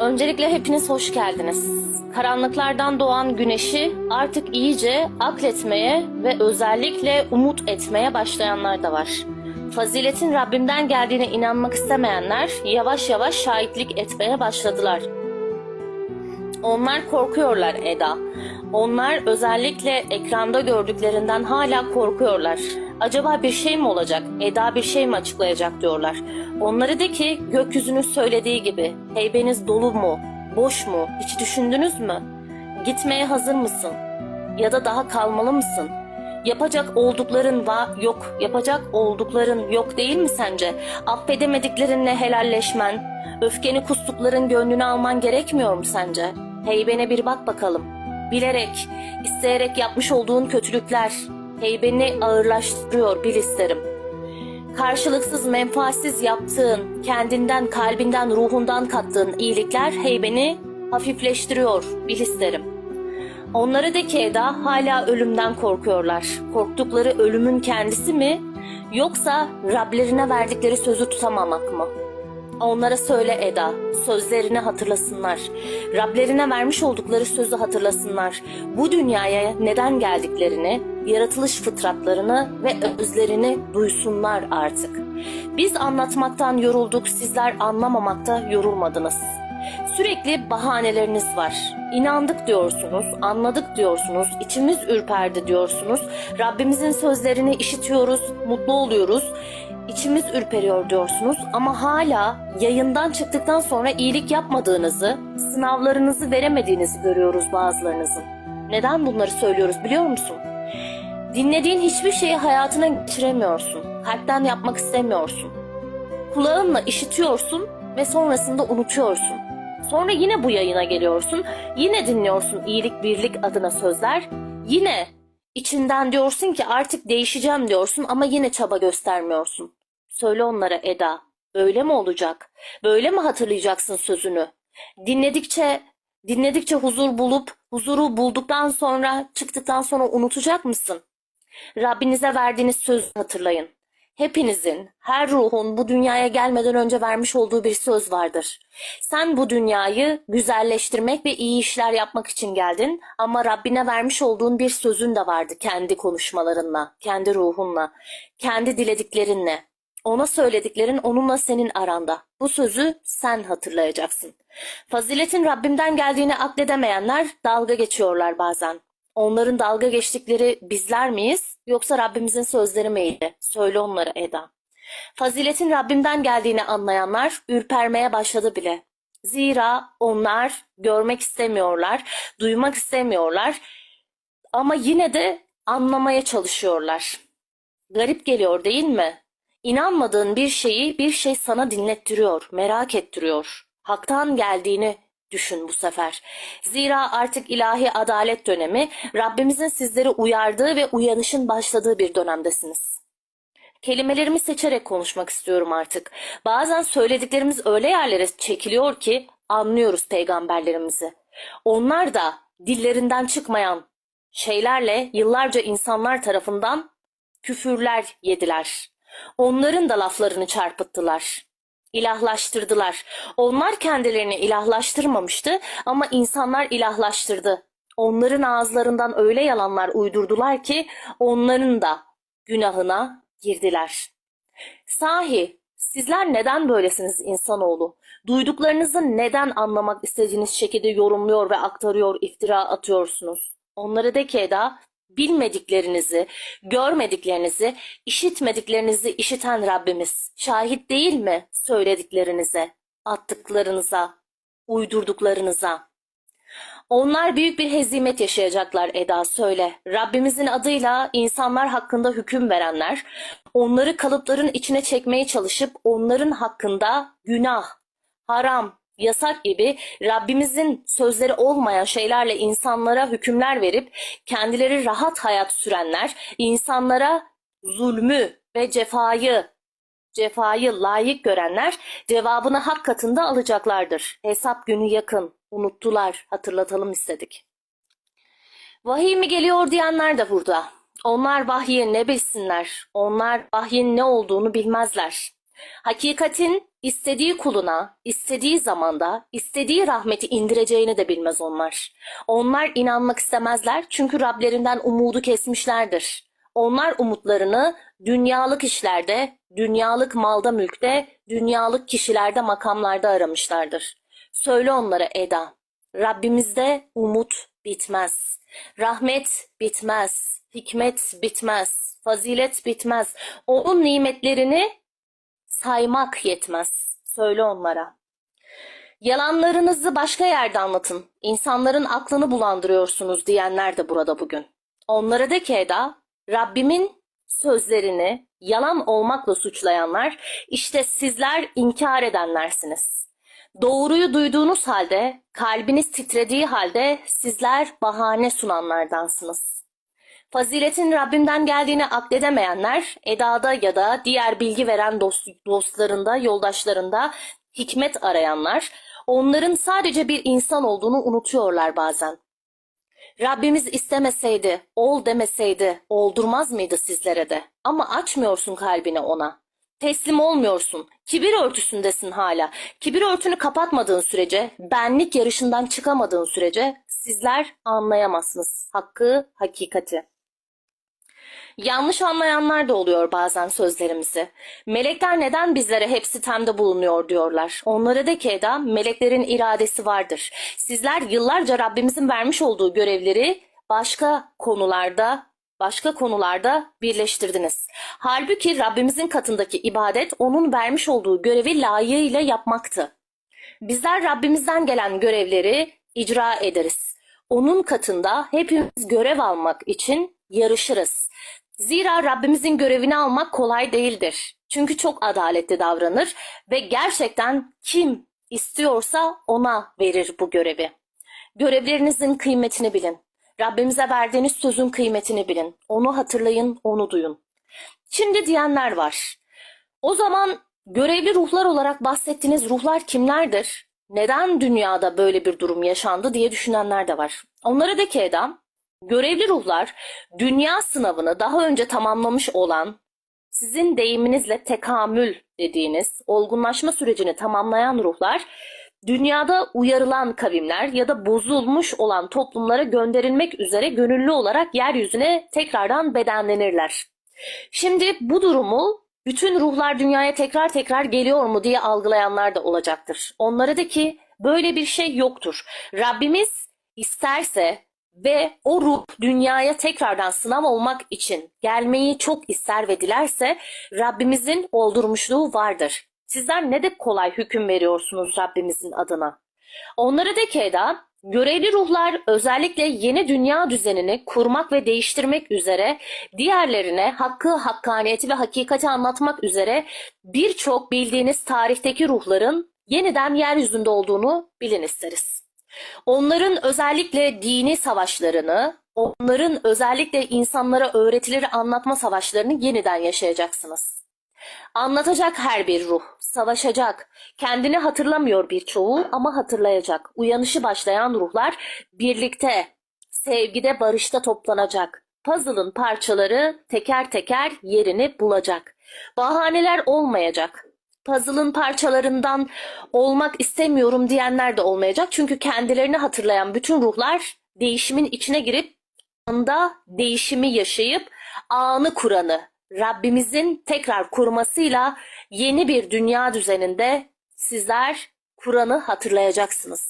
Öncelikle hepiniz hoş geldiniz. Karanlıklardan doğan güneşi artık iyice akletmeye ve özellikle umut etmeye başlayanlar da var. Faziletin Rabbimden geldiğine inanmak istemeyenler yavaş yavaş şahitlik etmeye başladılar. Onlar korkuyorlar Eda. Onlar özellikle ekranda gördüklerinden hala korkuyorlar. Acaba bir şey mi olacak? Eda bir şey mi açıklayacak diyorlar. Onları de ki gökyüzünün söylediği gibi heybeniz dolu mu? Boş mu? Hiç düşündünüz mü? Gitmeye hazır mısın? Ya da daha kalmalı mısın? Yapacak oldukların va yok, yapacak oldukların yok değil mi sence? Affedemediklerinle helalleşmen, öfkeni kustukların gönlünü alman gerekmiyor mu sence? Heybene bir bak bakalım. Bilerek, isteyerek yapmış olduğun kötülükler heybeni ağırlaştırıyor bil isterim. Karşılıksız, menfaatsiz yaptığın, kendinden, kalbinden, ruhundan kattığın iyilikler heybeni hafifleştiriyor bil isterim. Onlara de ki Eda hala ölümden korkuyorlar. Korktukları ölümün kendisi mi yoksa Rablerine verdikleri sözü tutamamak mı? Onlara söyle Eda, sözlerini hatırlasınlar. Rablerine vermiş oldukları sözü hatırlasınlar. Bu dünyaya neden geldiklerini, yaratılış fıtratlarını ve özlerini duysunlar artık. Biz anlatmaktan yorulduk, sizler anlamamakta yorulmadınız. Sürekli bahaneleriniz var. İnandık diyorsunuz, anladık diyorsunuz, içimiz ürperdi diyorsunuz. Rabbimizin sözlerini işitiyoruz, mutlu oluyoruz. İçimiz ürperiyor diyorsunuz ama hala yayından çıktıktan sonra iyilik yapmadığınızı, sınavlarınızı veremediğinizi görüyoruz bazılarınızın. Neden bunları söylüyoruz biliyor musun? Dinlediğin hiçbir şeyi hayatına geçiremiyorsun. Kalpten yapmak istemiyorsun. Kulağınla işitiyorsun ve sonrasında unutuyorsun. Sonra yine bu yayına geliyorsun. Yine dinliyorsun iyilik birlik adına sözler. Yine içinden diyorsun ki artık değişeceğim diyorsun ama yine çaba göstermiyorsun. Söyle onlara Eda, böyle mi olacak? Böyle mi hatırlayacaksın sözünü? Dinledikçe, dinledikçe huzur bulup, huzuru bulduktan sonra, çıktıktan sonra unutacak mısın? Rabbinize verdiğiniz sözü hatırlayın. Hepinizin, her ruhun bu dünyaya gelmeden önce vermiş olduğu bir söz vardır. Sen bu dünyayı güzelleştirmek ve iyi işler yapmak için geldin ama Rabbine vermiş olduğun bir sözün de vardı kendi konuşmalarınla, kendi ruhunla, kendi dilediklerinle. Ona söylediklerin onunla senin aranda. Bu sözü sen hatırlayacaksın. Faziletin Rabbimden geldiğini akledemeyenler dalga geçiyorlar bazen. Onların dalga geçtikleri bizler miyiz yoksa Rabbimizin sözleri miydi? Söyle onlara Eda. Faziletin Rabbimden geldiğini anlayanlar ürpermeye başladı bile. Zira onlar görmek istemiyorlar, duymak istemiyorlar ama yine de anlamaya çalışıyorlar. Garip geliyor değil mi? İnanmadığın bir şeyi bir şey sana dinlettiriyor, merak ettiriyor. Hak'tan geldiğini düşün bu sefer. Zira artık ilahi adalet dönemi, Rabbimizin sizleri uyardığı ve uyanışın başladığı bir dönemdesiniz. Kelimelerimi seçerek konuşmak istiyorum artık. Bazen söylediklerimiz öyle yerlere çekiliyor ki anlıyoruz peygamberlerimizi. Onlar da dillerinden çıkmayan şeylerle yıllarca insanlar tarafından küfürler yediler. Onların da laflarını çarpıttılar. İlahlaştırdılar. Onlar kendilerini ilahlaştırmamıştı ama insanlar ilahlaştırdı. Onların ağızlarından öyle yalanlar uydurdular ki onların da günahına girdiler. Sahi sizler neden böylesiniz insanoğlu? Duyduklarınızı neden anlamak istediğiniz şekilde yorumluyor ve aktarıyor, iftira atıyorsunuz? Onlara de ki Eda, bilmediklerinizi, görmediklerinizi, işitmediklerinizi işiten Rabbimiz şahit değil mi söylediklerinize, attıklarınıza, uydurduklarınıza? Onlar büyük bir hezimet yaşayacaklar Eda söyle. Rabbimizin adıyla insanlar hakkında hüküm verenler, onları kalıpların içine çekmeye çalışıp onların hakkında günah, haram, yasak gibi Rabbimizin sözleri olmayan şeylerle insanlara hükümler verip kendileri rahat hayat sürenler, insanlara zulmü ve cefayı cefayı layık görenler cevabını hak katında alacaklardır. Hesap günü yakın. Unuttular. Hatırlatalım istedik. Vahiy mi geliyor diyenler de burada. Onlar vahyi ne bilsinler. Onlar vahyin ne olduğunu bilmezler. Hakikatin istediği kuluna, istediği zamanda, istediği rahmeti indireceğini de bilmez onlar. Onlar inanmak istemezler çünkü Rablerinden umudu kesmişlerdir. Onlar umutlarını dünyalık işlerde, dünyalık malda mülkte, dünyalık kişilerde makamlarda aramışlardır. Söyle onlara Eda, Rabbimizde umut bitmez. Rahmet bitmez. Hikmet bitmez. Fazilet bitmez. Onun nimetlerini saymak yetmez. Söyle onlara. Yalanlarınızı başka yerde anlatın. İnsanların aklını bulandırıyorsunuz diyenler de burada bugün. Onlara de ki Eda, Rabbimin sözlerini yalan olmakla suçlayanlar, işte sizler inkar edenlersiniz. Doğruyu duyduğunuz halde, kalbiniz titrediği halde sizler bahane sunanlardansınız. Faziletin Rabbimden geldiğini akledemeyenler, Eda'da ya da diğer bilgi veren dost, dostlarında, yoldaşlarında hikmet arayanlar, onların sadece bir insan olduğunu unutuyorlar bazen. Rabbimiz istemeseydi, ol demeseydi, oldurmaz mıydı sizlere de? Ama açmıyorsun kalbini ona. Teslim olmuyorsun. Kibir örtüsündesin hala. Kibir örtünü kapatmadığın sürece, benlik yarışından çıkamadığın sürece sizler anlayamazsınız hakkı, hakikati. Yanlış anlayanlar da oluyor bazen sözlerimizi. Melekler neden bizlere hep sitemde bulunuyor diyorlar. Onlara de ki Eda, meleklerin iradesi vardır. Sizler yıllarca Rabbimizin vermiş olduğu görevleri başka konularda başka konularda birleştirdiniz. Halbuki Rabbimizin katındaki ibadet onun vermiş olduğu görevi layığıyla yapmaktı. Bizler Rabbimizden gelen görevleri icra ederiz. Onun katında hepimiz görev almak için yarışırız. Zira Rabbimizin görevini almak kolay değildir. Çünkü çok adaletli davranır ve gerçekten kim istiyorsa ona verir bu görevi. Görevlerinizin kıymetini bilin. Rabbimize verdiğiniz sözün kıymetini bilin. Onu hatırlayın, onu duyun. Şimdi diyenler var. O zaman görevli ruhlar olarak bahsettiğiniz ruhlar kimlerdir? Neden dünyada böyle bir durum yaşandı diye düşünenler de var. Onlara de ki Eda, görevli ruhlar dünya sınavını daha önce tamamlamış olan, sizin deyiminizle tekamül dediğiniz olgunlaşma sürecini tamamlayan ruhlar, dünyada uyarılan kavimler ya da bozulmuş olan toplumlara gönderilmek üzere gönüllü olarak yeryüzüne tekrardan bedenlenirler. Şimdi bu durumu bütün ruhlar dünyaya tekrar tekrar geliyor mu diye algılayanlar da olacaktır. Onlara da ki böyle bir şey yoktur. Rabbimiz isterse ve o ruh dünyaya tekrardan sınav olmak için gelmeyi çok ister ve dilerse Rabbimizin oldurmuşluğu vardır. Sizler ne de kolay hüküm veriyorsunuz Rabbimizin adına. Onlara de ki Eda, görevli ruhlar özellikle yeni dünya düzenini kurmak ve değiştirmek üzere diğerlerine hakkı, hakkaniyeti ve hakikati anlatmak üzere birçok bildiğiniz tarihteki ruhların yeniden yeryüzünde olduğunu bilin isteriz. Onların özellikle dini savaşlarını, onların özellikle insanlara öğretileri anlatma savaşlarını yeniden yaşayacaksınız. Anlatacak her bir ruh, savaşacak. Kendini hatırlamıyor birçoğu ama hatırlayacak. Uyanışı başlayan ruhlar birlikte, sevgide, barışta toplanacak. Puzzle'ın parçaları teker teker yerini bulacak. Bahaneler olmayacak. Puzzle'ın parçalarından olmak istemiyorum diyenler de olmayacak. Çünkü kendilerini hatırlayan bütün ruhlar değişimin içine girip anda değişimi yaşayıp anı kuranı, Rabbimizin tekrar kurmasıyla yeni bir dünya düzeninde sizler Kur'an'ı hatırlayacaksınız.